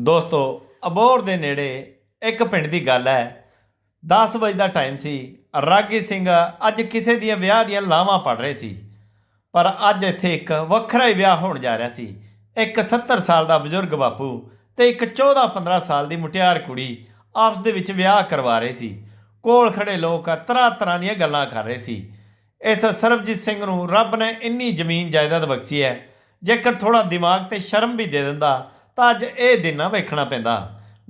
ਦੋਸਤੋ ਅਬੋਰ ਦੇ ਨੇੜੇ ਇੱਕ ਪਿੰਡ ਦੀ ਗੱਲ ਹੈ। 10 ਵਜੇ ਦਾ ਟਾਈਮ ਸੀ। ਰਾਗੀ ਸਿੰਘ ਅੱਜ ਕਿਸੇ ਦੀਆਂ ਵਿਆਹ ਦੀਆਂ ਲਾਵਾਂ ਪੜ ਰਹੇ ਸੀ। ਪਰ ਅੱਜ ਇੱਥੇ ਇੱਕ ਵੱਖਰਾ ਹੀ ਵਿਆਹ ਹੋਣ ਜਾ ਰਿਹਾ ਸੀ। ਇੱਕ 70 ਸਾਲ ਦਾ ਬਜ਼ੁਰਗ ਬਾਪੂ ਤੇ ਇੱਕ 14-15 ਸਾਲ ਦੀ ਮੁਟਿਆਰ ਕੁੜੀ ਆਪਸ ਦੇ ਵਿੱਚ ਵਿਆਹ ਕਰਵਾ ਰਹੇ ਸੀ। ਕੋਲ ਖੜੇ ਲੋਕ ਤਰ੍ਹਾਂ ਤਰ੍ਹਾਂ ਦੀਆਂ ਗੱਲਾਂ ਕਰ ਰਹੇ ਸੀ। ਇਸ ਸਰਬਜੀਤ ਸਿੰਘ ਨੂੰ ਰੱਬ ਨੇ ਇੰਨੀ ਜ਼ਮੀਨ ਜਾਇਦਾਦ ਬਖਸ਼ੀ ਹੈ। ਜੇਕਰ ਥੋੜਾ ਦਿਮਾਗ ਤੇ ਸ਼ਰਮ ਵੀ ਦੇ ਦਿੰਦਾ ਤਾਂ ਅੱਜ ਇਹ ਦਿਨ ਨਾ ਵੇਖਣਾ ਪੈਂਦਾ।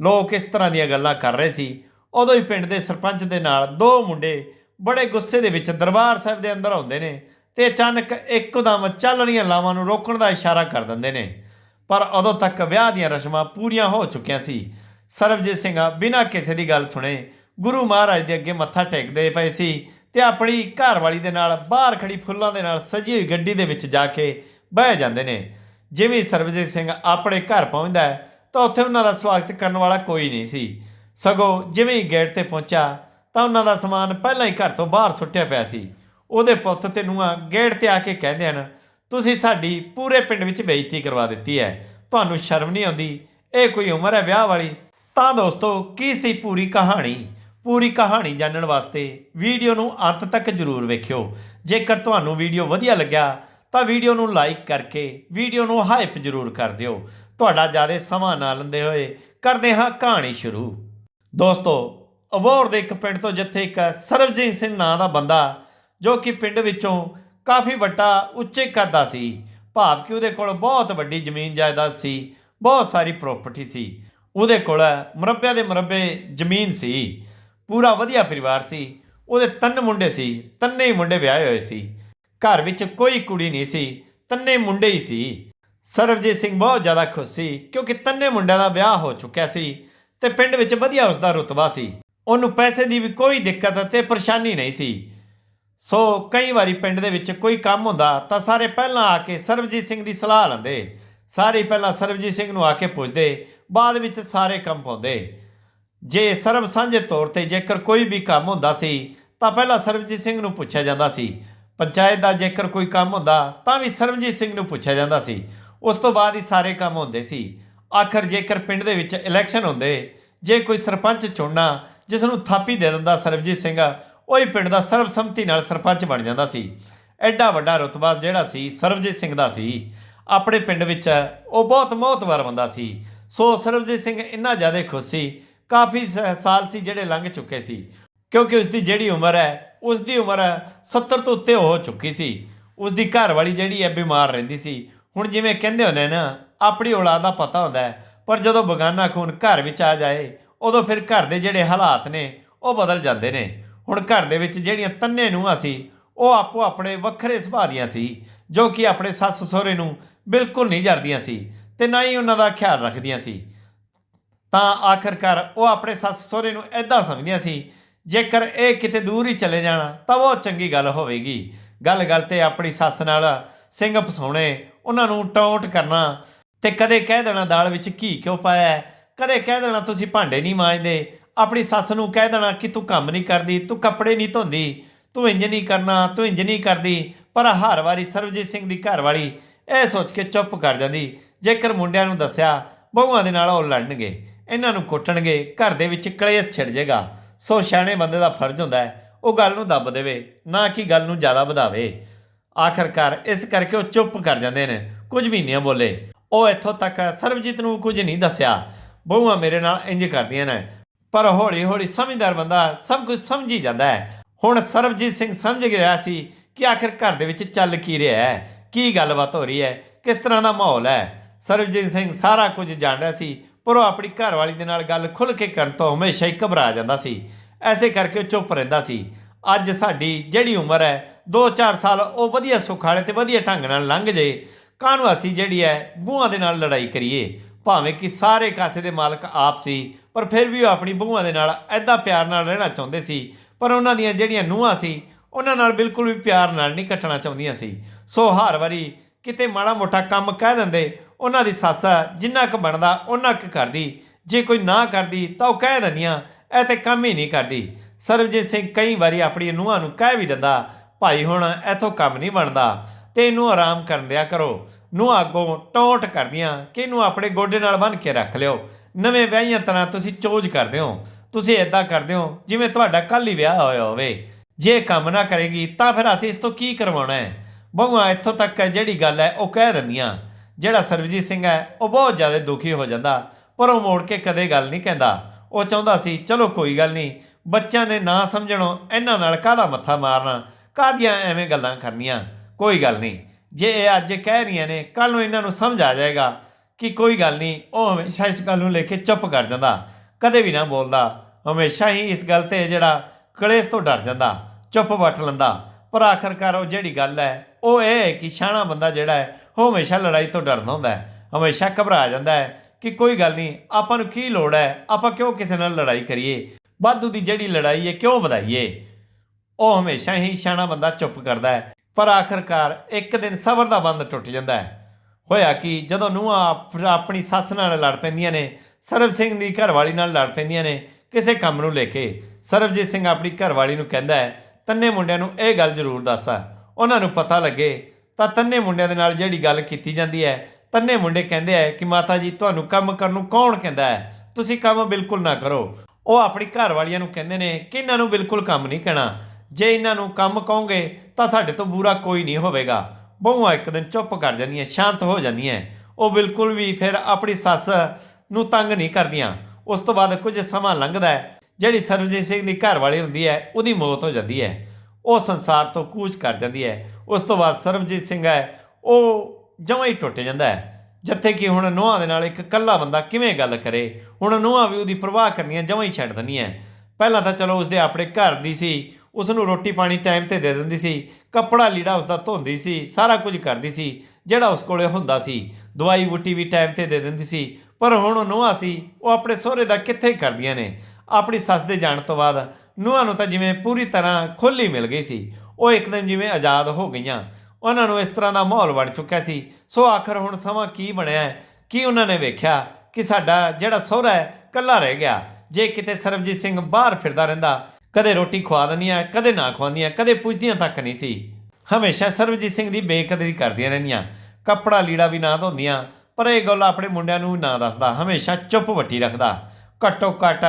ਲੋਕ ਇਸ ਤਰ੍ਹਾਂ ਦੀਆਂ ਗੱਲਾਂ ਕਰ ਰਹੇ ਸੀ। ਉਦੋਂ ਹੀ ਪਿੰਡ ਦੇ ਸਰਪੰਚ ਦੇ ਨਾਲ ਦੋ ਮੁੰਡੇ ਬੜੇ ਗੁੱਸੇ ਦੇ ਵਿੱਚ ਦਰਬਾਰ ਸਾਹਿਬ ਦੇ ਅੰਦਰ ਆਉਂਦੇ ਨੇ ਤੇ ਅਚਾਨਕ ਇੱਕਦਮ ਚੱਲ ਰਹੀਆਂ ਲਾਵਾਂ ਨੂੰ ਰੋਕਣ ਦਾ ਇਸ਼ਾਰਾ ਕਰ ਦਿੰਦੇ ਨੇ। ਪਰ ਉਦੋਂ ਤੱਕ ਵਿਆਹ ਦੀਆਂ ਰਸਮਾਂ ਪੂਰੀਆਂ ਹੋ ਚੁੱਕੀਆਂ ਸੀ। ਸਰਬਜੀਤ ਸਿੰਘ ਬਿਨਾਂ ਕਿਸੇ ਦੀ ਗੱਲ ਸੁਣੇ ਗੁਰੂ ਮਹਾਰਾਜ ਦੇ ਅੱਗੇ ਮੱਥਾ ਟੇਕਦੇ ਪਏ ਸੀ ਤੇ ਆਪਣੀ ਘਰਵਾਲੀ ਦੇ ਨਾਲ ਬਾਹਰ ਖੜੀ ਫੁੱਲਾਂ ਦੇ ਨਾਲ ਸਜੀ ਹੋਈ ਗੱਡੀ ਦੇ ਵਿੱਚ ਜਾ ਕੇ ਬਹਿ ਜਾਂਦੇ ਨੇ। ਜਿਵੇਂ ਸਰਬਜੀਤ ਸਿੰਘ ਆਪਣੇ ਘਰ ਪਹੁੰਚਦਾ ਹੈ, ਤਾਂ ਉੱਥੇ ਉਹਨਾਂ ਦਾ ਸਵਾਗਤ ਕਰਨ ਵਾਲਾ ਕੋਈ ਨਹੀਂ ਸੀ। ਸਗੋਂ ਜਿਵੇਂ ਹੀ ਗੇਟ ਤੇ ਪਹੁੰਚਿਆ, ਤਾਂ ਉਹਨਾਂ ਦਾ ਸਮਾਨ ਪਹਿਲਾਂ ਹੀ ਘਰ ਤੋਂ ਬਾਹਰ ਸੁੱਟਿਆ ਪਿਆ ਸੀ। ਉਹਦੇ ਪੁੱਤ ਤੇ ਨੂੰਹਾਂ ਗੇਟ ਤੇ ਆ ਕੇ ਕਹਿੰਦੇ ਹਨ, ਤੁਸੀਂ ਸਾਡੀ ਪੂਰੇ ਪਿੰਡ ਵਿੱਚ ਬੇਇੱਜ਼ਤੀ ਕਰਵਾ ਦਿੱਤੀ ਹੈ। ਤੁਹਾਨੂੰ ਸ਼ਰਮ ਨਹੀਂ ਆਉਂਦੀ? ਇਹ ਕੋਈ ਉਮਰ ਹੈ ਵਿਆਹ ਵਾਲੀ? ਤਾਂ ਦੋਸਤੋ, ਕੀ ਸੀ ਪੂਰੀ ਕਹਾਣੀ? ਪੂਰੀ ਕਹਾਣੀ ਜਾਣਨ ਵਾਸਤੇ ਵੀਡੀਓ ਨੂੰ ਅੰਤ ਤੱਕ ਜ਼ਰੂਰ ਵੇਖਿਓ। ਜੇਕਰ ਤੁਹਾਨੂੰ ਵੀਡੀਓ ਵਧੀਆ ਲੱਗਿਆ ਤਾਂ ਵੀਡੀਓ ਨੂੰ ਲਾਈਕ ਕਰਕੇ ਵੀਡੀਓ ਨੂੰ ਹਾਈਪ ਜ਼ਰੂਰ ਕਰ ਦਿਓ। ਤੁਹਾਡਾ ਜ਼ਿਆਦਾ ਸਮਾਂ ਨਾ ਲੈਂਦੇ ਹੋਏ ਕਰਦੇ ਹਾਂ ਕਹਾਣੀ ਸ਼ੁਰੂ। ਦੋਸਤੋ, ਅਬੋਹਰ ਦੇ ਇੱਕ ਪਿੰਡ ਤੋਂ ਜਿੱਥੇ ਇੱਕ ਸਰਬਜੀਤ ਸਿੰਘ ਨਾਂ ਦਾ ਬੰਦਾ, ਜੋ ਕਿ ਪਿੰਡ ਵਿੱਚੋਂ ਕਾਫੀ ਵੱਡਾ, ਉੱਚੇ ਕੱਦ ਦਾ ਸੀ, ਭਾਵ ਕਿ ਉਹਦੇ ਕੋਲ ਬਹੁਤ ਵੱਡੀ ਜ਼ਮੀਨ ਜਾਇਦਾਦ ਸੀ, ਬਹੁਤ ਸਾਰੀ ਪ੍ਰਾਪਰਟੀ ਸੀ, ਉਹਦੇ ਕੋਲ ਮੁਰੱਬਿਆਂ ਦੇ ਮੁਰੱਬੇ ਜ਼ਮੀਨ ਸੀ, ਪੂਰਾ ਵਧੀਆ ਪਰਿਵਾਰ ਸੀ, ਉਹਦੇ ਤਿੰਨ ਮੁੰਡੇ ਸੀ, ਤਿੰਨੇ ਹੀ ਮੁੰਡੇ ਵਿਆਹੇ ਹੋਏ ਸੀ। ਘਰ ਵਿੱਚ ਕੋਈ ਕੁੜੀ ਨਹੀਂ ਸੀ, ਤੰਨੇ ਮੁੰਡੇ ਹੀ ਸੀ। ਸਰਬਜੀਤ ਸਿੰਘ ਬਹੁਤ ਜ਼ਿਆਦਾ ਖੁਸ਼ ਸੀ, ਕਿਉਂਕਿ ਤੰਨੇ ਮੁੰਡਿਆਂ ਦਾ ਵਿਆਹ ਹੋ ਚੁੱਕਿਆ ਸੀ ਤੇ ਪਿੰਡ ਵਿੱਚ ਵਧੀਆ ਉਸ ਦਾ ਰੁਤਬਾ ਸੀ। ਉਹਨੂੰ ਪੈਸੇ ਦੀ ਵੀ ਕੋਈ ਦਿੱਕਤ ਅਤੇ ਪਰੇਸ਼ਾਨੀ ਨਹੀਂ ਸੀ। ਸੋ ਕਈ ਵਾਰੀ ਪਿੰਡ ਦੇ ਵਿੱਚ ਕੋਈ ਕੰਮ ਹੁੰਦਾ ਤਾਂ ਸਾਰੇ ਪਹਿਲਾਂ ਆ ਕੇ ਸਰਬਜੀਤ ਸਿੰਘ ਦੀ ਸਲਾਹ ਲੈਂਦੇ। ਸਾਰੇ ਪਹਿਲਾਂ ਸਰਬਜੀਤ ਸਿੰਘ ਨੂੰ ਆ ਕੇ ਪੁੱਛਦੇ, ਬਾਅਦ ਵਿੱਚ ਸਾਰੇ ਕੰਮ ਪਾਉਂਦੇ। ਜੇ ਸਰਬ ਸਾਂਝੇ ਤੌਰ ਤੇ ਜੇਕਰ ਕੋਈ ਵੀ ਕੰਮ ਹੁੰਦਾ ਸੀ ਤਾਂ ਪਹਿਲਾਂ ਸਰਬਜੀਤ ਸਿੰਘ ਨੂੰ ਪੁੱਛਿਆ ਜਾਂਦਾ ਸੀ। ਪੰਚਾਇਤ ਦਾ ਜੇਕਰ ਕੋਈ ਕੰਮ ਹੁੰਦਾ, ਤਾਂ ਵੀ ਸਰਬਜੀਤ ਸਿੰਘ ਨੂੰ ਪੁੱਛਿਆ ਜਾਂਦਾ ਸੀ। ਉਸ ਤੋਂ ਬਾਅਦ ਹੀ ਸਾਰੇ ਕੰਮ ਹੁੰਦੇ ਸੀ। ਆਖਰ ਜੇਕਰ ਪਿੰਡ ਦੇ ਵਿੱਚ ਇਲੈਕਸ਼ਨ ਹੁੰਦੇ, ਜੇ ਕੋਈ ਸਰਪੰਚ ਚੁਣਨਾ, ਜਿਸ ਨੂੰ ਥਾਪੀ ਦੇ ਦਿੰਦਾ ਸਰਬਜੀਤ ਸਿੰਘ, ਉਹੀ ਪਿੰਡ ਦਾ ਸਰਬਸੰਮਤੀ ਨਾਲ ਸਰਪੰਚ ਬਣ ਜਾਂਦਾ ਸੀ। ਐਡਾ ਵੱਡਾ ਰੁਤਬਾ ਜਿਹੜਾ ਸੀ, ਸਰਬਜੀਤ ਸਿੰਘ ਦਾ ਸੀ। ਆਪਣੇ ਪਿੰਡ ਵਿੱਚ ਉਹ ਬਹੁਤ ਮਹਤਵਰ ਬੰਦਾ ਸੀ। ਸੋ ਸਰਬਜੀਤ ਸਿੰਘ ਇੰਨਾ ਜ਼ਿਆਦਾ ਖੁਸ਼ ਸੀ। ਕਾਫੀ ਸ- ਸਾਲ ਸੀ ਜਿਹੜੇ ਲੰਘ ਚੁੱਕੇ ਸੀ। ਕਿਉਂਕਿ ਉਸ ਦੀ ਜਿਹੜੀ ਉਮਰ ਹੈ ਉਸ ਦੀ ਉਮਰ 70 ਤੋਂ ਉੱਤੇ ਹੋ ਚੁੱਕੀ ਸੀ। ਉਸ ਦੀ ਘਰ ਵਾਲੀ ਜਿਹੜੀ ਹੈ ਬਿਮਾਰ ਰਹਿੰਦੀ ਸੀ। ਹੁਣ ਜਿਵੇਂ ਕਹਿੰਦੇ ਹੁੰਦੇ ਨਾ, ਆਪਣੀ ਔਲਾਦ ਦਾ ਪਤਾ ਹੁੰਦਾ ਹੈ। ਪਰ ਜਦੋਂ ਬਗਾਨਾ ਖੂਨ ਘਰ ਵਿੱਚ ਆ ਜਾਏ, ਉਦੋਂ ਫਿਰ ਘਰ ਦੇ ਜਿਹੜੇ ਹਾਲਾਤ ਨੇ, ਉਹ ਬਦਲ ਜਾਂਦੇ ਨੇ। ਹੁਣ ਘਰ ਦੇ ਵਿੱਚ ਜਿਹੜੀਆਂ ਤੰਨੇ ਨੂੰਹਾਂ ਸੀ, ਉਹ ਆਪੋ ਆਪਣੇ ਵੱਖਰੇ ਸੁਭਾਅ ਦੀਆਂ ਸੀ, ਜੋ ਕਿ ਆਪਣੇ ਸੱਸ ਸਹੁਰੇ ਨੂੰ ਬਿਲਕੁਲ ਨਹੀਂ ਜਰਦੀਆਂ ਸੀ ਤੇ ਨਾ ਹੀ ਉਹਨਾਂ ਦਾ ਖਿਆਲ ਰੱਖਦੀਆਂ ਸੀ। ਤਾਂ ਆਖਰਕਾਰ ਉਹ ਆਪਣੇ ਸੱਸ ਸਹੁਰੇ ਨੂੰ ਐਦਾਂ ਸਮਝਦੀਆਂ ਸੀ ਜੇਕਰ ਇਹ ਕਿਤੇ ਦੂਰ ਹੀ ਚਲੇ ਜਾਣਾ, ਤਾਂ ਬਹੁਤ ਚੰਗੀ ਗੱਲ ਹੋਵੇਗੀ। ਗੱਲ ਗੱਲ ਤੇ ਆਪਣੀ ਸੱਸ ਨਾਲ ਸਿੰਘ ਫਸਾਉਣੇ, ਉਹਨਾਂ ਨੂੰ ਟੌਂਟ ਕਰਨਾ, ਤੇ ਕਦੇ ਕਹਿ ਦੇਣਾ ਦਾਲ ਵਿੱਚ ਘੀ ਕਿਉਂ ਪਾਇਆ ਕਦੇ ਕਹਿ ਦੇਣਾ ਤੁਸੀਂ ਭਾਂਡੇ ਨਹੀਂ ਮਾਂਜਦੇ। ਆਪਣੀ ਸੱਸ ਨੂੰ ਕਹਿ ਦੇਣਾ ਕਿ ਤੂੰ ਕੰਮ ਨਹੀਂ ਕਰਦੀ, ਤੂੰ ਕੱਪੜੇ ਨਹੀਂ ਧੋਂਦੀ, ਤੂੰ ਇੰਜ ਨਹੀਂ ਕਰਨਾ, ਤੂੰ ਇੰਜ ਨਹੀਂ ਕਰਦੀ। ਪਰ ਹਰ ਵਾਰੀ ਸਰਬਜੀਤ ਸਿੰਘ ਦੀ ਘਰ ਵਾਲੀ ਇਹ ਸੋਚ ਕੇ ਚੁੱਪ ਕਰ ਜਾਂਦੀ। ਜੇਕਰ ਮੁੰਡਿਆਂ ਨੂੰ ਦੱਸਿਆ, ਬਹੂਆਂ ਦੇ ਨਾਲ ਉਹ ਲੜਨਗੇ, ਇਹਨਾਂ ਨੂੰ ਕੁੱਟਣਗੇ, ਘਰ ਦੇ ਵਿੱਚ ਕਲੇਸ਼ ਛਿੜ ਜਾਏਗਾ ਸੋ ਸਿਆਣੇ ਬੰਦੇ ਦਾ ਫਰਜ਼ ਹੁੰਦਾ ਹੈ, ਉਹ ਗੱਲ ਨੂੰ ਦੱਬ ਦੇਵੇ, ਨਾ ਕਿ ਗੱਲ ਨੂੰ ਜ਼ਿਆਦਾ ਵਧਾਵੇ। ਆਖਰਕਾਰ ਇਸ ਕਰਕੇ ਉਹ ਚੁੱਪ ਕਰ ਜਾਂਦੇ ਨੇ, ਕੁਝ ਵੀ ਨਹੀਂ ਬੋਲੇ। ਉਹ ਇੱਥੋਂ ਤੱਕ ਸਰਬਜੀਤ ਨੂੰ ਕੁਝ ਨਹੀਂ ਦੱਸਿਆ। ਬਹੂਆਂ ਮੇਰੇ ਨਾਲ ਇੰਜ ਕਰਦੀਆਂ ਨੇ। ਪਰ ਹੌਲੀ ਹੌਲੀ ਸਮਝਦਾਰ ਬੰਦਾ ਸਭ ਕੁਝ ਸਮਝੀ ਜਾਂਦਾ ਹੈ। ਹੁਣ ਸਰਬਜੀਤ ਸਿੰਘ ਸਮਝ ਗਿਆ ਸੀ ਕਿ ਆਖਿਰ ਘਰ ਦੇ ਵਿੱਚ ਚੱਲ ਕੀ ਰਿਹਾ ਹੈ, ਕੀ ਗੱਲਬਾਤ ਹੋ ਰਹੀ ਹੈ, ਕਿਸ ਤਰ੍ਹਾਂ ਦਾ ਮਾਹੌਲ ਹੈ। ਸਰਬਜੀਤ ਸਿੰਘ ਸਾਰਾ ਕੁਝ ਜਾਣ ਰਿਹਾ ਸੀ। ਪਰ ਉਹ ਆਪਣੀ ਘਰਵਾਲੀ ਦੇ ਨਾਲ ਗੱਲ ਖੁੱਲ੍ਹ ਕੇ ਕਰਨ ਤੋਂ ਹਮੇਸ਼ਾ ਹੀ ਘਬਰਾ ਜਾਂਦਾ ਸੀ। ਐਸੇ ਕਰਕੇ ਉਹ ਚੁੱਪ ਰਹਿੰਦਾ ਸੀ। ਅੱਜ ਸਾਡੀ ਜਿਹੜੀ ਉਮਰ ਹੈ 2-4 ਸਾਲ ਉਹ ਵਧੀਆ ਸੁਖਾਲੇ ਤੇ ਵਧੀਆ ਢੰਗ ਨਾਲ ਲੰਘ ਜੇ, ਕਾਹਨੂੰ ਅਸੀਂ ਜਿਹੜੀ ਹੈ ਬੂਹਾਂ ਦੇ ਨਾਲ ਲੜਾਈ ਕਰੀਏ? ਭਾਵੇਂ ਕਿ ਸਾਰੇ ਕਾਸੇ ਦੇ ਮਾਲਕ ਆਪ ਸੀ, ਪਰ ਫਿਰ ਵੀ ਉਹ ਆਪਣੀ ਬਹੂਆਂ ਦੇ ਨਾਲ ਐਦਾਂ ਪਿਆਰ ਨਾਲ ਰਹਿਣਾ ਚਾਹੁੰਦੇ ਸੀ। ਪਰ ਉਹਨਾਂ ਦੀਆਂ ਜਿਹੜੀਆਂ ਨੂੰਹਾਂ ਸੀ, ਉਹਨਾਂ ਨਾਲ ਬਿਲਕੁਲ ਵੀ ਪਿਆਰ ਨਾਲ ਨਹੀਂ ਕੱਟਣਾ ਚਾਹੁੰਦੀਆਂ ਸੀ। ਸੋ ਹਰ ਵਾਰੀ ਕਿਤੇ ਮਾੜਾ ਮੋਟਾ ਕੰਮ ਕਹਿ ਦਿੰਦੇ, ਉਹਨਾਂ ਦੀ ਸੱਸ ਜਿੰਨਾ ਕੁ ਬਣਦਾ ਉਹਨਾਂ ਕੁ ਕਰਦੀ। ਜੇ ਕੋਈ ਨਾ ਕਰਦੀ ਤਾਂ ਉਹ ਕਹਿ ਦਿੰਦੀਆਂ, ਇਹ ਤੇ ਕੰਮ ਹੀ ਨਹੀਂ ਕਰਦੀ। ਸਰਬਜੀਤ ਸਿੰਘ ਕਈ ਵਾਰੀ ਆਪਣੀ ਨੂੰਹਾਂ ਨੂੰ ਕਹਿ ਵੀ ਦਿੰਦਾ, ਭਾਈ ਹੁਣ ਇਥੋਂ ਕੰਮ ਨਹੀਂ ਬਣਦਾ ਤੇ ਇਹਨੂੰ ਆਰਾਮ ਕਰਨ ਦਿਆ ਕਰੋ। ਨੂੰ ਅੱਗੋਂ ਟੌਂਟ ਕਰਦੀਆਂ ਕਿ ਇਹਨੂੰ ਆਪਣੇ ਗੋਡੇ ਨਾਲ ਬੰਨ੍ਹ ਕੇ ਰੱਖ ਲਿਓ। ਨਵੇਂ ਵਿਆਹੀਆਂ ਤਰ੍ਹਾਂ ਤੁਸੀਂ ਚੋਜ ਕਰਦੇ ਹੋ, ਤੁਸੀਂ ਐਦਾਂ ਕਰਦੇ ਹੋ ਜਿਵੇਂ ਤੁਹਾਡਾ ਕੱਲ ਹੀ ਵਿਆਹ ਹੋਇਆ ਹੋਵੇ। ਜੇ ਕੰਮ ਨਾ ਕਰੇਗੀ ਤਾਂ ਫਿਰ ਅਸੀਂ ਇਸ ਤੋਂ ਕੀ ਕਰਵਾਉਣਾ ਹੈ? ਬਹੁਆਂ ਇੱਥੋਂ ਤੱਕ ਜਿਹੜੀ ਗੱਲ ਹੈ ਉਹ ਕਹਿ ਦਿੰਦੀਆਂ ਜਿਹੜਾ ਸਰਬਜੀਤ ਸਿੰਘ ਹੈ ਉਹ ਬਹੁਤ ਜ਼ਿਆਦਾ ਦੁਖੀ ਹੋ ਜਾਂਦਾ ਪਰ ਉਹ ਮੋੜ ਕੇ ਕਦੇ ਗੱਲ ਨਹੀਂ ਕਹਿੰਦਾ ਉਹ ਚਾਹੁੰਦਾ ਸੀ ਚਲੋ ਕੋਈ ਗੱਲ ਨਹੀਂ ਬੱਚਿਆਂ ਨੇ ਨਾ ਸਮਝਣੋ ਇਹਨਾਂ ਨਾਲ ਕਾਹਦਾ ਮੱਥਾ ਮਾਰਨਾ ਕਾਹਦੀਆਂ ਐਵੇਂ ਗੱਲਾਂ ਕਰਨੀਆਂ ਕੋਈ ਗੱਲ ਨਹੀਂ ਜੇ ਇਹ ਅੱਜ ਕਹਿ ਰਹੀਆਂ ਨੇ ਕੱਲ ਨੂੰ ਇਹਨਾਂ ਨੂੰ ਸਮਝ ਆ ਜਾਏਗਾ ਕਿ ਕੋਈ ਗੱਲ ਨਹੀਂ ਉਹ ਹਮੇਸ਼ਾ ਇਸ ਗੱਲ ਨੂੰ ਲੈ ਕੇ ਚੁੱਪ ਕਰ ਜਾਂਦਾ ਕਦੇ ਵੀ ਨਾ ਬੋਲਦਾ ਹਮੇਸ਼ਾ ਹੀ ਇਸ ਗੱਲ ਤੇ ਜਿਹੜਾ ਕਲੇਸ਼ ਤੋਂ ਡਰ ਜਾਂਦਾ ਚੁੱਪ ਵੱਟ ਲੈਂਦਾ ਪਰ ਆਖਰਕਾਰ ਉਹ ਜਿਹੜੀ ਗੱਲ ਹੈ ਉਹ ਇਹ ਹੈ ਕਿ ਸਿਆਣਾ ਬੰਦਾ ਜਿਹੜਾ ਹੈ, ਉਹ ਹਮੇਸ਼ਾ ਲੜਾਈ ਤੋਂ ਡਰਦਾ ਹੁੰਦਾ ਹੈ, ਹਮੇਸ਼ਾ ਘਬਰਾ ਜਾਂਦਾ ਹੈ ਕਿ ਕੋਈ ਗੱਲ ਨਹੀਂ, ਆਪਾਂ ਨੂੰ ਕੀ ਲੋੜ ਹੈ, ਆਪਾਂ ਕਿਉਂ ਕਿਸੇ ਨਾਲ ਲੜਾਈ ਕਰੀਏ, ਵਾਧੂ ਦੀ ਜਿਹੜੀ ਲੜਾਈ ਹੈ ਕਿਉਂ ਵਧਾਈਏ? ਉਹ ਹਮੇਸ਼ਾ ਹੀ ਸਿਆਣਾ ਬੰਦਾ ਚੁੱਪ ਕਰਦਾ ਹੈ, ਪਰ ਆਖਰਕਾਰ ਇੱਕ ਦਿਨ ਸਬਰ ਦਾ ਬੰਦ ਟੁੱਟ ਜਾਂਦਾ ਹੈ। ਹੋਇਆ ਕਿ ਜਦੋਂ ਨੂੰਹਾਂ ਆਪਣੀ ਸੱਸ ਨਾਲ ਲੜ ਪੈਂਦੀਆਂ ਨੇ, ਸਰਬ ਸਿੰਘ ਦੀ ਘਰਵਾਲੀ ਨਾਲ ਲੜ ਪੈਂਦੀਆਂ ਨੇ, ਕਿਸੇ ਕੰਮ ਨੂੰ ਲੈ ਕੇ, ਸਰਬਜੀਤ ਸਿੰਘ ਆਪਣੀ ਘਰਵਾਲੀ ਨੂੰ ਕਹਿੰਦਾ ਹੈ, ਤੰਨੇ ਮੁੰਡਿਆਂ ਨੂੰ ਇਹ ਗੱਲ ਜ਼ਰੂਰ ਦੱਸ ਉਹਨਾਂ ਨੂੰ ਪਤਾ ਲੱਗੇ, ਤਾਂ ਤੰਨੇ ਮੁੰਡਿਆਂ ਦੇ ਨਾਲ ਜਿਹੜੀ ਗੱਲ ਕੀਤੀ ਜਾਂਦੀ ਹੈ, ਤੰਨੇ ਮੁੰਡੇ ਕਹਿੰਦੇ ਆ ਕਿ ਮਾਤਾ ਜੀ, ਤੁਹਾਨੂੰ ਕੰਮ ਕਰਨ ਨੂੰ ਕੌਣ ਕਹਿੰਦਾ ਹੈ? ਤੁਸੀਂ ਕੰਮ ਬਿਲਕੁਲ ਨਾ ਕਰੋ। ਉਹ ਆਪਣੀ ਘਰ ਵਾਲੀਆਂ ਨੂੰ ਕਹਿੰਦੇ ਨੇ ਕਿ ਇਹਨਾਂ ਨੂੰ ਬਿਲਕੁਲ ਕੰਮ ਨਹੀਂ ਕਹਿਣਾ। ਜੇ ਇਹਨਾਂ ਨੂੰ ਕੰਮ ਕਹੋਗੇ, ਤਾਂ ਸਾਡੇ ਤੋਂ ਬੁਰਾ ਕੋਈ ਨਹੀਂ ਹੋਵੇਗਾ। ਬਹੁਆਂ ਇੱਕ ਦਿਨ ਚੁੱਪ ਕਰ ਜਾਂਦੀਆਂ, ਸ਼ਾਂਤ ਹੋ ਜਾਂਦੀਆਂ। ਉਹ ਬਿਲਕੁਲ ਵੀ ਫਿਰ ਆਪਣੀ ਸੱਸ ਨੂੰ ਤੰਗ ਨਹੀਂ ਕਰਦੀਆਂ। ਉਸ ਤੋਂ ਬਾਅਦ ਕੁਝ ਸਮਾਂ ਲੰਘਦਾ ਹੈ, ਜਿਹੜੀ ਸਰਬਜੀਤ ਸਿੰਘ ਦੀ ਘਰਵਾਲੀ ਹੁੰਦੀ ਹੈ, ਉਹਦੀ ਮੌਤ ਹੋ ਜਾਂਦੀ ਹੈ। ਉਹ ਸੰਸਾਰ ਤੋਂ ਕੂਚ ਕਰ ਜਾਂਦੀ ਹੈ। ਉਸ ਤੋਂ ਬਾਅਦ ਸਰਬਜੀਤ ਸਿੰਘ ਹੈ, ਉਹ ਜਮਾਂ ਹੀ ਟੁੱਟ ਜਾਂਦਾ ਹੈ। ਜਿੱਥੇ ਕਿ ਹੁਣ ਨੂੰਹਾਂ ਦੇ ਨਾਲ ਇੱਕ ਇਕੱਲਾ ਬੰਦਾ ਕਿਵੇਂ ਗੱਲ ਕਰੇ? ਹੁਣ ਨੂੰਹਾਂ ਵੀ ਉਹਦੀ ਪ੍ਰਵਾਹ ਕਰਨੀਆਂ ਜਮਾਂ ਹੀ ਛੱਡ ਦਿੰਦੀਆਂ ਪਹਿਲਾਂ ਤਾਂ ਚਲੋ ਉਸਦੇ ਆਪਣੇ ਘਰ ਦੀ ਸੀ ਉਸ ਨੂੰ ਰੋਟੀ ਪਾਣੀ ਟਾਈਮ ਤੇ ਦੇ ਦਿੰਦੀ ਸੀ, ਕੱਪੜਾ ਲੀੜਾ ਉਸਦਾ ਧੋਂਦੀ ਸੀ, ਸਾਰਾ ਕੁਝ ਕਰਦੀ ਸੀ, ਜਿਹੜਾ ਉਸ ਕੋਲੇ ਹੁੰਦਾ ਸੀ। ਦਵਾਈ ਬੂਟੀ ਵੀ ਟਾਈਮ ਤੇ ਦੇ ਦਿੰਦੀ ਸੀ, ਪਰ ਹੁਣ ਉਹ ਨੂੰਹਾਂ ਸੀ, ਉਹ ਆਪਣੇ ਸਹੁਰੇ ਦਾ ਕਿੱਥੇ ਕਰਦੀਆਂ ਨੇ? ਆਪਣੀ ਸੱਸ ਦੇ ਜਾਣ ਤੋਂ ਬਾਅਦ ਨੂੰਹਾਂ ਨੂੰ ਤਾਂ ਜਿਵੇਂ ਪੂਰੀ ਤਰ੍ਹਾਂ ਖੁੱਲੀ ਮਿਲ ਗਈ ਸੀ, ਉਹ ਇੱਕਦਮ ਜਿਵੇਂ ਆਜ਼ਾਦ ਹੋ ਗਈਆਂ। ਉਹਨਾਂ ਨੂੰ ਇਸ ਤਰ੍ਹਾਂ ਦਾ ਮਾਹੌਲ ਵੜ ਚੁੱਕਿਆ ਸੀ। ਸੋ ਆਖਰ ਹੁਣ ਸਮਾਂ ਕੀ ਬਣਿਆ ਕੀ ਉਹਨਾਂ ਨੇ ਵੇਖਿਆ ਕਿ ਸਾਡਾ ਜਿਹੜਾ ਸਹੁਰਾ ਹੈ ਕੱਲਾ ਰਹਿ ਗਿਆ। ਜੇ ਕਿਤੇ ਸਰਬਜੀਤ ਸਿੰਘ ਬਾਹਰ ਫਿਰਦਾ ਰਹਿੰਦਾ, ਕਦੇ ਰੋਟੀ ਖਵਾ ਦਿੰਦੀਆਂ, ਕਦੇ ਨਾ ਖਵਾਉਂਦੀਆਂ, ਕਦੇ ਪੁੱਛਦੀਆਂ ਤੱਕ ਨਹੀਂ ਸੀ। ਹਮੇਸ਼ਾ ਸਰਬਜੀਤ ਸਿੰਘ ਦੀ ਬੇਕਦਰੀ ਕਰਦੀਆਂ ਰਹਿੰਦੀਆਂ। ਕੱਪੜਾ ਲੀੜਾ ਵੀ ਨਾ ਧੋਂਦੀਆਂ, ਪਰ ਇਹ ਗੱਲ ਆਪਣੇ ਮੁੰਡਿਆਂ ਨੂੰ ਨਾ ਦੱਸਦਾ। ਹਮੇਸ਼ਾ ਚੁੱਪ ਵੱਟੀ ਰੱਖਦਾ। ਘੱਟੋ ਘੱਟ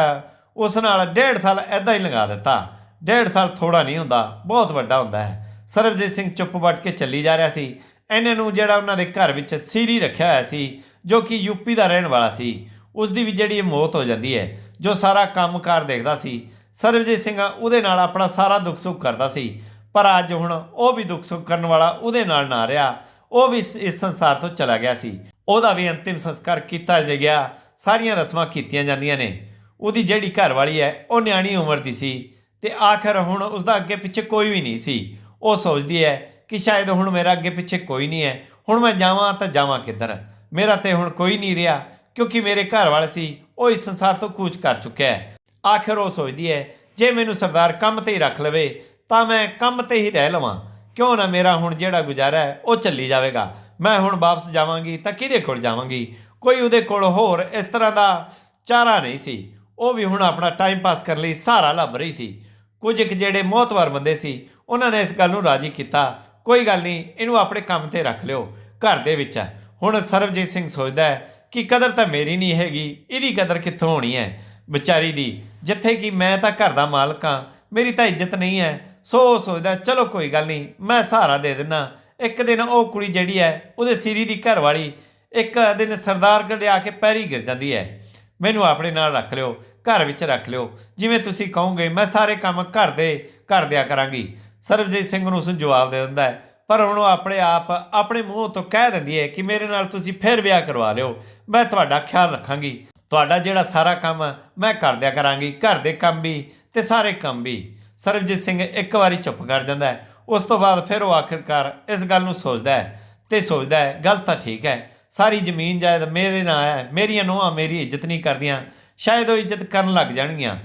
ਉਸ ਨਾਲ ਡੇਢ ਸਾਲ ਐਦਾਂ ਹੀ ਲੰਘਾ ਦਿੱਤਾ। ਡੇਢ ਸਾਲ ਥੋੜਾ ਨਹੀਂ ਹੁੰਦਾ, ਬਹੁਤ ਵੱਡਾ ਹੁੰਦਾ ਹੈ। ਸਰਬਜੀਤ ਸਿੰਘ ਚੁੱਪ ਵੱਟ ਕੇ ਚੱਲੀ ਜਾ ਰਿਹਾ ਸੀ। ਇਹਨੇ ਨੂੰ ਜਿਹੜਾ ਉਹਨਾਂ ਦੇ ਘਰ ਵਿੱਚ ਸੀਰੀ ਰੱਖਿਆ ਹੋਇਆ ਸੀ, ਜੋ ਕਿ ਯੂਪੀ ਦਾ ਰਹਿਣ ਵਾਲਾ ਸੀ ਉਸ ਦੀ ਵੀ ਜਿਹੜੀ ਮੌਤ ਹੋ ਜਾਂਦੀ ਹੈ, ਜੋ ਸਾਰਾ ਕੰਮਕਾਰ ਦੇਖਦਾ ਸੀ। ਸਰਬਜੀਤ ਸਿੰਘ ਉਹਦੇ ਨਾਲ ਆਪਣਾ ਸਾਰਾ ਦੁੱਖ ਸੁੱਖ ਕਰਦਾ ਸੀ, ਪਰ ਅੱਜ ਹੁਣ ਉਹ ਵੀ ਦੁੱਖ ਸੁੱਖ ਕਰਨ ਵਾਲਾ ਉਹਦੇ ਨਾਲ ਨਾ ਰਿਹਾ। ਉਹ ਵੀ ਇਸ ਸੰਸਾਰ ਤੋਂ ਚਲਾ ਗਿਆ ਸੀ। ਉਹਦਾ ਵੀ ਅੰਤਿਮ ਸੰਸਕਾਰ ਕੀਤਾ ਗਿਆ। ਸਾਰੀਆਂ ਰਸਮਾਂ ਕੀਤੀਆਂ ਜਾਂਦੀਆਂ ਨੇ। ਉਹਦੀ ਜਿਹੜੀ ਘਰ ਵਾਲੀ ਹੈ, ਉਹ ਨਿਆਣੀ ਉਮਰ ਦੀ ਸੀ ਤੇ ਆਖਰ ਹੁਣ ਉਸਦਾ ਅੱਗੇ ਪਿੱਛੇ ਕੋਈ ਵੀ ਨਹੀਂ ਸੀ। ਉਹ ਸੋਚਦੀ ਹੈ ਕਿ ਸ਼ਾਇਦ ਹੁਣ ਮੇਰਾ ਅੱਗੇ ਪਿੱਛੇ ਕੋਈ ਨਹੀਂ ਹੈ। ਹੁਣ ਮੈਂ ਜਾਵਾਂ ਤਾਂ ਜਾਵਾਂ ਕਿੱਧਰ? ਮੇਰਾ ਤੇ ਹੁਣ ਕੋਈ ਨਹੀਂ ਰਿਹਾ, ਕਿਉਂਕਿ ਮੇਰੇ ਘਰ ਵਾਲੇ ਸੀ, ਉਹ ਇਸ ਸੰਸਾਰ ਤੋਂ ਕੂਚ ਕਰ ਚੁੱਕਿਆ ਹੈ। ਆਖਰ ਉਹ ਸੋਚਦੀ ਹੈ, ਜੇ ਮੈਨੂੰ ਸਰਦਾਰ ਕੰਮ ਤੇ ਹੀ ਰੱਖ ਲਵੇ, ਤਾਂ ਮੈਂ ਕੰਮ ਤੇ ਹੀ ਰਹਿ ਲਵਾਂ। ਕਿਉਂ ਨਾ ਮੇਰਾ ਹੁਣ ਜਿਹੜਾ ਗੁਜ਼ਾਰਾ ਹੈ, ਉਹ ਚੱਲੀ ਜਾਵੇਗਾ। ਮੈਂ ਹੁਣ ਵਾਪਸ ਜਾਵਾਂਗੀ ਤਾਂ ਕਿਹਦੇ ਕੋਲ ਜਾਵਾਂਗੀ? ਕੋਈ ਉਹਦੇ ਕੋਲ ਹੋਰ ਇਸ ਤਰ੍ਹਾਂ ਦਾ ਚਾਰਾ ਨਹੀਂ ਸੀ। ਉਹ ਵੀ ਹੁਣ ਆਪਣਾ ਟਾਈਮ ਪਾਸ ਕਰਨ ਲਈ ਸਹਾਰਾ ਲੱਭ ਰਹੀ ਸੀ। ਕੁਝ ਇੱਕ ਜਿਹੜੇ ਮੋਹਤਵਰ ਬੰਦੇ ਸੀ, ਉਹਨਾਂ ਨੇ ਇਸ ਗੱਲ ਨੂੰ ਰਾਜੀ ਕੀਤਾ। ਕੋਈ ਗੱਲ ਨਹੀਂ, ਇਹਨੂੰ ਆਪਣੇ ਕੰਮ ਤੇ ਰੱਖ ਲਿਓ, ਘਰ ਦੇ ਵਿੱਚ ਹੁਣ ਸਰਬਜੀਤ ਸਿੰਘ ਸੋਚਦਾ ਹੈ ਕਿ ਕਦਰ ਤਾਂ ਮੇਰੀ ਨਹੀਂ ਹੈਗੀ, ਇਹਦੀ ਕਦਰ ਕਿੱਥੋਂ ਹੋਣੀ ਹੈ? ਵਿਚਾਰੀ ਦੀ, ਜਿੱਥੇ ਕਿ ਮੈਂ ਤਾਂ ਘਰ ਦਾ ਮਾਲਕ ਹਾਂ, ਮੇਰੀ ਤਾਂ ਇੱਜ਼ਤ ਨਹੀਂ ਹੈ। ਸੋ ਉਹ ਸੋਚਦਾ, ਚਲੋ ਕੋਈ ਗੱਲ ਨਹੀਂ, ਮੈਂ ਸਹਾਰਾ ਦੇ ਦਿੰਨਾ। ਇੱਕ ਦਿਨ ਉਹ ਕੁੜੀ ਜਿਹੜੀ ਹੈ, ਉਹਦੇ ਸਿਰੀ ਦੀ ਘਰ ਵਾਲੀ ਇੱਕ ਦਿਨ ਸਰਦਾਰ ਕੋਲ ਆ ਕੇ ਪੈਰੀ ਗਿਰ ਜਾਂਦੀ ਹੈ। ਮੈਨੂੰ ਆਪਣੇ ਨਾਲ ਰੱਖ ਲਿਓ, ਘਰ ਵਿੱਚ ਰੱਖ ਲਿਓ। ਜਿਵੇਂ ਤੁਸੀਂ ਕਹੋਗੇ, ਮੈਂ ਸਾਰੇ ਕੰਮ ਘਰ ਦੇ ਕਰ ਦਿਆ ਕਰਾਂਗੀ। ਸਰਬਜੀਤ ਸਿੰਘ ਨੂੰ ਉਸ ਨੂੰ ਜਵਾਬ ਦੇ ਦਿੰਦਾ ਹੈ। ਪਰ ਹੁਣ ਉਹ ਆਪਣੇ ਆਪ ਆਪਣੇ ਮੂੰਹ ਤੋਂ ਕਹਿ ਦਿੰਦੀ ਹੈ ਕਿ ਮੇਰੇ ਨਾਲ ਤੁਸੀਂ ਫਿਰ ਵਿਆਹ ਕਰਵਾ ਲਿਓ। ਮੈਂ ਤੁਹਾਡਾ ਖਿਆਲ ਰੱਖਾਂਗੀ। ਤੁਹਾਡਾ ਜਿਹੜਾ ਸਾਰਾ ਕੰਮ ਮੈਂ ਕਰ ਦਿਆ ਕਰਾਂਗੀ, ਘਰ ਦੇ ਕੰਮ ਵੀ ਤੇ ਸਾਰੇ ਕੰਮ ਵੀ। ਸਰਬਜੀਤ ਸਿੰਘ ਇੱਕ ਵਾਰੀ ਚੁੱਪ ਕਰ ਜਾਂਦਾ ਹੈ। ਉਸ ਤੋਂ ਬਾਅਦ ਫਿਰ ਉਹ ਆਖਿਰਕਾਰ ਇਸ ਗੱਲ ਨੂੰ ਸੋਚਦਾ ਹੈ ਤੇ ਸੋਚਦਾ ਹੈ, ਗੱਲ ਤਾਂ ਠੀਕ ਹੈ ਸਾਰੀ ਜ਼ਮੀਨ ਜਾਇਦ ਮੇਰੇ ਨਾਂ ਹੈ, ਮੇਰੀਆਂ ਨੂੰਹਾਂ ਮੇਰੀ ਇੱਜ਼ਤ ਨਹੀਂ ਕਰਦੀਆਂ, ਸ਼ਾਇਦ ਉਹ ਇੱਜ਼ਤ ਕਰਨ ਲੱਗ ਜਾਣਗੀਆਂ।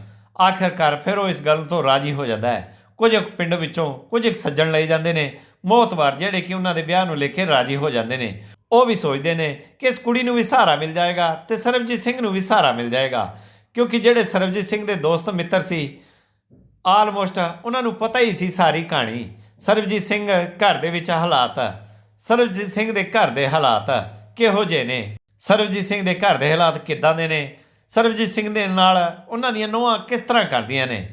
ਆਖਿਰਕਾਰ ਫਿਰ ਉਹ ਇਸ ਗੱਲ ਤੋਂ ਰਾਜੀ ਹੋ ਜਾਂਦਾ ਹੈ। ਕੁਝ ਕੁ ਪਿੰਡ ਵਿੱਚੋਂ ਕੁਝ ਇੱਕ ਸੱਜਣ ਲਈ ਜਾਂਦੇ ਨੇ ਮੋਹਤਵਾਰ ਜਿਹੜੇ ਕਿ ਉਹਨਾਂ ਦੇ ਵਿਆਹ ਨੂੰ ਲੈ ਕੇ ਰਾਜੀ ਹੋ ਜਾਂਦੇ ਨੇ। ਉਹ ਵੀ ਸੋਚਦੇ ਨੇ ਕਿ ਇਸ ਕੁੜੀ ਨੂੰ ਵੀ ਸਹਾਰਾ ਮਿਲ ਜਾਏਗਾ ਤੇ ਸਰਬਜੀਤ ਸਿੰਘ ਨੂੰ ਵੀ ਸਹਾਰਾ ਮਿਲ ਜਾਏਗਾ। ਕਿਉਂਕਿ ਜਿਹੜੇ ਸਰਬਜੀਤ ਸਿੰਘ ਦੇ ਦੋਸਤ ਮਿੱਤਰ ਸੀ, ਆਲਮੋਸਟ ਉਹਨਾਂ ਨੂੰ ਪਤਾ ਹੀ ਸੀ ਸਾਰੀ ਕਹਾਣੀ। ਸਰਬਜੀਤ ਸਿੰਘ ਘਰ ਦੇ ਵਿੱਚ ਹਾਲਾਤ, ਸਰਬਜੀਤ ਸਿੰਘ ਦੇ ਘਰ ਦੇ ਹਾਲਾਤ। ਕਿਹੋ ਜਿਹੇ ਨੇ? ਸਰਬਜੀਤ ਸਿੰਘ ਦੇ ਘਰ ਦੇ ਹਾਲਾਤ ਕਿੱਦਾਂ ਦੇ ਨੇ? ਸਰਬਜੀਤ ਸਿੰਘ ਦੇ ਨਾਲ ਉਹਨਾਂ ਦੀਆਂ ਨੋਹਾਂ ਕਿਸ ਤਰ੍ਹਾਂ ਕਰਦੀਆਂ ਨੇ?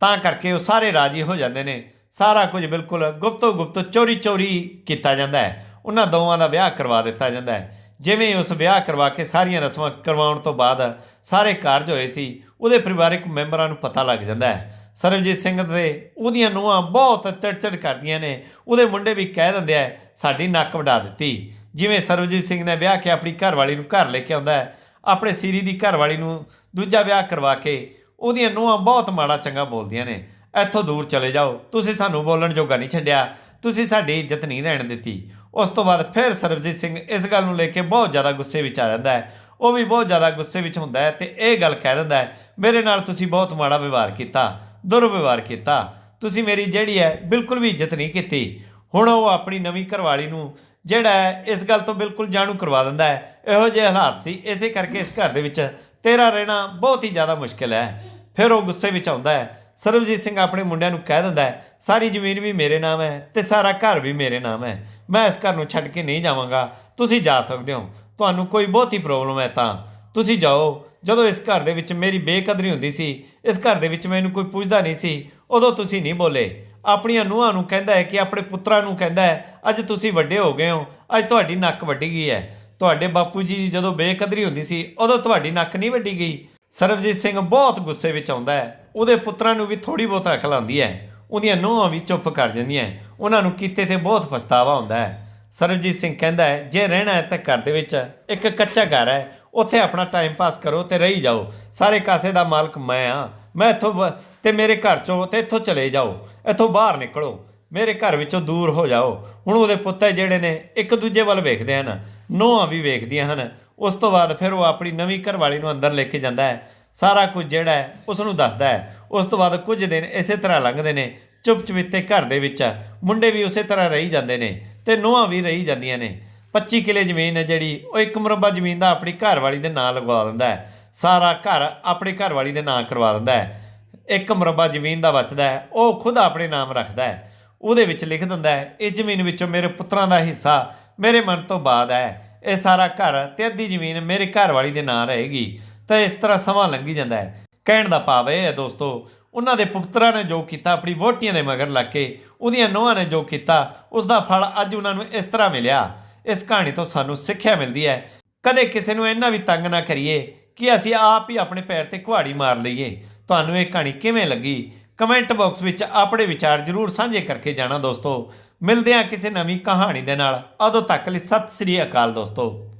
ਤਾਂ ਕਰਕੇ ਉਹ ਸਾਰੇ ਰਾਜੀ ਹੋ ਜਾਂਦੇ ਨੇ। ਸਾਰਾ ਕੁਝ ਬਿਲਕੁਲ ਗੁਪਤੋ ਗੁਪਤ ਚੋਰੀ ਚੋਰੀ ਕੀਤਾ ਜਾਂਦਾ ਹੈ। ਉਹਨਾਂ ਦੋਵਾਂ ਦਾ ਵਿਆਹ ਕਰਵਾ ਦਿੱਤਾ ਜਾਂਦਾ ਹੈ। ਜਿਵੇਂ ਉਸ ਵਿਆਹ ਕਰਵਾ ਕੇ ਸਾਰੀਆਂ ਰਸਮਾਂ ਕਰਵਾਉਣ ਤੋਂ ਬਾਅਦ ਸਾਰੇ ਕਾਰਜ ਹੋਏ ਸੀ, ਉਹਦੇ ਪਰਿਵਾਰਕ ਮੈਂਬਰਾਂ ਨੂੰ ਪਤਾ ਲੱਗ ਜਾਂਦਾ ਹੈ। ਸਰਬਜੀਤ ਸਿੰਘ ਦੇ, ਉਹਦੀਆਂ ਨੂੰਹਾਂ ਬਹੁਤ ਤਿੜਤਿੜ ਕਰਦੀਆਂ ਨੇ। ਉਹਦੇ ਮੁੰਡੇ ਵੀ ਕਹਿ ਦਿੰਦੇ ਆ, ਸਾਡੀ ਨੱਕ ਵਡਾ ਦਿੱਤੀ। ਜਿਵੇਂ ਸਰਬਜੀਤ ਸਿੰਘ ਨੇ ਵਿਆਹ ਕੇ ਆਪਣੀ ਘਰਵਾਲੀ ਨੂੰ ਘਰ ਲੈ ਕੇ ਆਉਂਦਾ ਹੈ, ਆਪਣੇ ਸੀਰੀ ਦੀ ਘਰਵਾਲੀ ਨੂੰ ਦੂਜਾ ਵਿਆਹ ਕਰਵਾ ਕੇ, ਉਹਦੀਆਂ ਨੂੰਹਾਂ ਬਹੁਤ ਮਾੜਾ ਚੰਗਾ ਬੋਲਦੀਆਂ ਨੇ। ਇੱਥੋਂ ਦੂਰ ਚਲੇ ਜਾਓ, ਤੁਸੀਂ ਸਾਨੂੰ ਬੋਲਣ ਜੋਗਾ ਨਹੀਂ ਛੱਡਿਆ, ਤੁਸੀਂ ਸਾਡੀ ਇੱਜ਼ਤ ਨਹੀਂ ਰਹਿਣ ਦਿੱਤੀ। ਉਸ ਤੋਂ ਬਾਅਦ ਫਿਰ ਸਰਬਜੀਤ ਸਿੰਘ ਇਸ ਗੱਲ ਨੂੰ ਲੈ ਕੇ ਬਹੁਤ ਜ਼ਿਆਦਾ ਗੁੱਸੇ ਵਿੱਚ ਆ ਜਾਂਦਾ ਹੈ। ਉਹ ਵੀ ਬਹੁਤ ਜ਼ਿਆਦਾ ਗੁੱਸੇ ਵਿੱਚ ਹੁੰਦਾ ਹੈ ਤੇ ਇਹ ਗੱਲ ਕਹਿ ਦਿੰਦਾ ਹੈ, ਮੇਰੇ ਨਾਲ ਤੁਸੀਂ ਬਹੁਤ ਮਾੜਾ ਵਿਵਹਾਰ ਕੀਤਾ ਦੁਰਵਿਵਹਾਰ ਕੀਤਾ। ਤੁਸੀਂ ਮੇਰੀ ਜਿਹੜੀ ਹੈ ਬਿਲਕੁਲ ਵੀ ਇੱਜ਼ਤ ਨਹੀਂ ਕੀਤੀ। ਹੁਣ ਉਹ ਆਪਣੀ ਨਵੀਂ ਘਰਵਾਲੀ ਨੂੰ ਜਿਹੜਾ ਹੈ ਇਸ ਗੱਲ ਤੋਂ ਬਿਲਕੁਲ ਜਾਣੂ ਕਰਵਾ ਦਿੰਦਾ ਹੈ। ਇਹੋ ਜਿਹੇ ਹਾਲਾਤ ਸੀ। ਇਸੇ ਕਰਕੇ ਇਸ ਘਰ ਦੇ ਵਿੱਚ ਤੇਰਾ ਰਹਿਣਾ ਬਹੁਤ ਹੀ ਜ਼ਿਆਦਾ ਮੁਸ਼ਕਿਲ ਹੈ। ਫਿਰ ਉਹ ਗੁੱਸੇ ਵਿੱਚ ਆਉਂਦਾ ਹੈ। ਸਰਬਜੀਤ ਸਿੰਘ ਆਪਣੇ ਮੁੰਡਿਆਂ ਨੂੰ ਕਹਿ ਦਿੰਦਾ ਹੈ, ਸਾਰੀ ਜ਼ਮੀਨ ਵੀ ਮੇਰੇ ਨਾਮ ਹੈ ਤੇ ਸਾਰਾ ਘਰ ਵੀ ਮੇਰੇ ਨਾਮ ਹੈ। ਮੈਂ ਇਸ ਘਰ ਨੂੰ ਛੱਡ ਕੇ ਨਹੀਂ ਜਾਵਾਂਗਾ। ਤੁਸੀਂ ਜਾ ਸਕਦੇ ਹੋ। ਤੁਹਾਨੂੰ ਕੋਈ ਬਹੁਤੀ ਪ੍ਰੋਬਲਮ ਹੈ ਤਾਂ। ਤੁਸੀਂ ਜਾਓ। ਜਦੋਂ ਇਸ ਘਰ ਦੇ ਵਿੱਚ ਮੇਰੀ ਬੇਕਦਰੀ ਹੁੰਦੀ ਸੀ, ਇਸ ਘਰ ਦੇ ਵਿੱਚ ਮੈਨੂੰ ਕੋਈ ਪੁੱਛਦਾ ਨਹੀਂ ਸੀ, ਉਦੋਂ ਤੁਸੀਂ ਨਹੀਂ ਬੋਲੇ। ਆਪਣੀਆਂ ਨੂੰਹਾਂ ਨੂੰ ਕਹਿੰਦਾ ਹੈ ਕਿ ਆਪਣੇ ਪੁੱਤਰਾਂ ਨੂੰ ਕਹਿੰਦਾ ਹੈ, ਅੱਜ ਤੁਸੀਂ ਵੱਡੇ ਹੋ ਗਏ ਹੋ, ਅੱਜ ਤੁਹਾਡੀ ਨੱਕ ਵੱਢੀ ਗਈ ਹੈ। ਤੁਹਾਡੇ ਬਾਪੂ ਜੀ ਦੀ ਜਦੋਂ ਬੇਕਦਰੀ ਹੁੰਦੀ ਸੀ, ਉਦੋਂ ਤੁਹਾਡੀ ਨੱਕ ਨਹੀਂ ਵੱਢੀ ਗਈ। ਸਰਬਜੀਤ ਸਿੰਘ ਬਹੁਤ ਗੁੱਸੇ ਵਿੱਚ ਆਉਂਦਾ ਹੈ। ਉਹਦੇ ਪੁੱਤਰਾਂ ਨੂੰ ਵੀ ਥੋੜੀ ਬਹੁਤ ਅਕਲ ਆਉਂਦੀ ਹੈ। ਉਹਦੀਆਂ ਨੂੰਹਾਂ ਵੀ ਚੁੱਪ ਕਰ ਜਾਂਦੀਆਂ ਉਹਨਾਂ ਨੂੰ ਕੀਤੇ ਤੇ ਬਹੁਤ ਪਛਤਾਵਾ ਹੁੰਦਾ ਹੈ। ਸਰਬਜੀਤ ਸਿੰਘ ਕਹਿੰਦਾ ਹੈ, ਜੇ ਰਹਿਣਾ ਹੈ ਤਾਂ ਘਰ ਦੇ ਵਿੱਚ ਇੱਕ ਕੱਚਾ ਘਰ ਹੈ ਉੱਥੇ ਆਪਣਾ ਟਾਈਮ ਪਾਸ ਕਰੋ ਤੇ ਰਹੀ ਜਾਓ। ਸਾਰੇ ਕਾਸੇ ਦਾ ਮਾਲਕ ਮੈਂ ਆ ਮੈਂ ਇੱਥੋਂ ਬ- ਤੇ ਮੇਰੇ ਘਰ ਚੋਂ ਤੇ ਇੱਥੋਂ ਚਲੇ ਜਾਓ। ਇੱਥੋਂ ਬਾਹਰ ਨਿਕਲੋ। ਮੇਰੇ ਘਰ ਵਿੱਚੋਂ ਦੂਰ ਹੋ ਜਾਓ। ਹੁਣ ਉਹਦੇ ਪੁੱਤੇ ਜਿਹੜੇ ਨੇ, ਇੱਕ ਦੂਜੇ ਵੱਲ ਵੇਖਦੇ ਹਨ। ਨੋਹਾਂ ਵੀ ਵੇਖਦੀਆਂ ਹਨ। ਉਸ ਤੋਂ ਬਾਅਦ ਫਿਰ ਉਹ ਆਪਣੀ ਨਵੀਂ ਘਰਵਾਲੀ ਨੂੰ ਅੰਦਰ ਲੈ ਕੇ ਜਾਂਦਾ ਹੈ। ਸਾਰਾ ਕੁਝ ਜਿਹੜਾ ਹੈ ਉਸ ਨੂੰ ਦੱਸਦਾ ਹੈ। ਉਸ ਤੋਂ ਬਾਅਦ ਕੁਝ ਦਿਨ ਇਸੇ ਤਰ੍ਹਾਂ ਲੰਘਦੇ ਨੇ। ਚੁੱਪ ਚੁਪੀਤੇ ਘਰ ਦੇ ਵਿੱਚ ਮੁੰਡੇ ਵੀ ਉਸੇ ਤਰ੍ਹਾਂ ਰਹੀ ਜਾਂਦੇ ਨੇ ਤੇ ਨੋਹਾਂ ਵੀ ਰਹੀ ਜਾਂਦੀਆਂ ਨੇ। 25 ਕਿਲੇ ਜ਼ਮੀਨ ਹੈ ਜਿਹੜੀ, ਉਹ ਇੱਕ ਮੁਰੱਬਾ ਜ਼ਮੀਨ ਦਾ ਆਪਣੀ ਘਰਵਾਲੀ ਦੇ ਨਾਂ ਲਗਵਾ ਦਿੰਦਾ ਹੈ। ਸਾਰਾ ਘਰ ਆਪਣੀ ਘਰਵਾਲੀ ਦੇ ਨਾਂ ਕਰਵਾ ਦਿੰਦਾ ਹੈ। ਇੱਕ ਮੁਰੱਬਾ ਜ਼ਮੀਨ ਦਾ ਬਚਦਾ ਹੈ, ਉਹ ਖੁਦ ਆਪਣੇ ਨਾਮ ਰੱਖਦਾ ਹੈ। ਉਹਦੇ ਵਿੱਚ ਲਿਖ ਦਿੰਦਾ ਹੈ, ਇਸ ਜ਼ਮੀਨ ਵਿੱਚੋਂ ਮੇਰੇ ਪੁੱਤਰਾਂ ਦਾ ਹਿੱਸਾ ਮੇਰੇ ਮਨ ਤੋਂ ਬਾਅਦ ਹੈ। ਇਹ ਸਾਰਾ ਘਰ ਤੇ ਅੱਧੀ ਜ਼ਮੀਨ ਮੇਰੇ ਘਰਵਾਲੀ ਦੇ ਨਾਂ ਰਹੇਗੀ। ਤਾਂ ਇਸ ਤਰ੍ਹਾਂ ਸਮਾਂ ਲੰਘੀ ਜਾਂਦਾ ਹੈ। ਕਹਿਣ ਦਾ ਭਾਵ ਇਹ ਹੈ ਦੋਸਤੋ, ਉਹਨਾਂ ਦੇ ਪੁੱਤਰਾਂ ਨੇ ਜੋ ਕੀਤਾ, ਆਪਣੀ ਵੋਟੀਆਂ ਦੇ ਮਗਰ ਲੱਗ ਕੇ ਉਹਦੀਆਂ ਨੋਹਾਂ ਨੇ ਜੋ ਕੀਤਾ ਉਸ ਦਾ ਫਲ ਅੱਜ ਉਹਨਾਂ ਨੂੰ ਇਸ ਤਰ੍ਹਾਂ ਮਿਲਿਆ। ਇਸ ਕਹਾਣੀ ਤੋਂ ਸਾਨੂੰ ਸਿੱਖਿਆ ਮਿਲਦੀ ਹੈ। ਕਦੇ ਕਿਸੇ ਨੂੰ ਇੰਨਾ ਵੀ ਤੰਗ ਨਾ ਕਰੀਏ ਕਿ ਅਸੀਂ ਆਪ ਹੀ ਆਪਣੇ ਪੈਰ ਤੇ ਕੁਹਾੜੀ ਮਾਰ ਲਈਏ। ਤੁਹਾਨੂੰ ਇਹ ਕਹਾਣੀ ਕਿਵੇਂ ਲੱਗੀ? ਕਮੈਂਟ ਬਾਕਸ ਵਿੱਚ ਆਪਣੇ ਵਿਚਾਰ ਜ਼ਰੂਰ ਸਾਂਝੇ ਕਰਕੇ ਜਾਣਾ ਦੋਸਤੋ। ਮਿਲਦੇ ਹਾਂ ਕਿਸੇ ਨਵੀਂ ਕਹਾਣੀ ਦੇ ਨਾਲ। ਉਦੋਂ ਤੱਕ ਲਈ ਸਤਿ ਸ੍ਰੀ ਅਕਾਲ ਦੋਸਤੋ।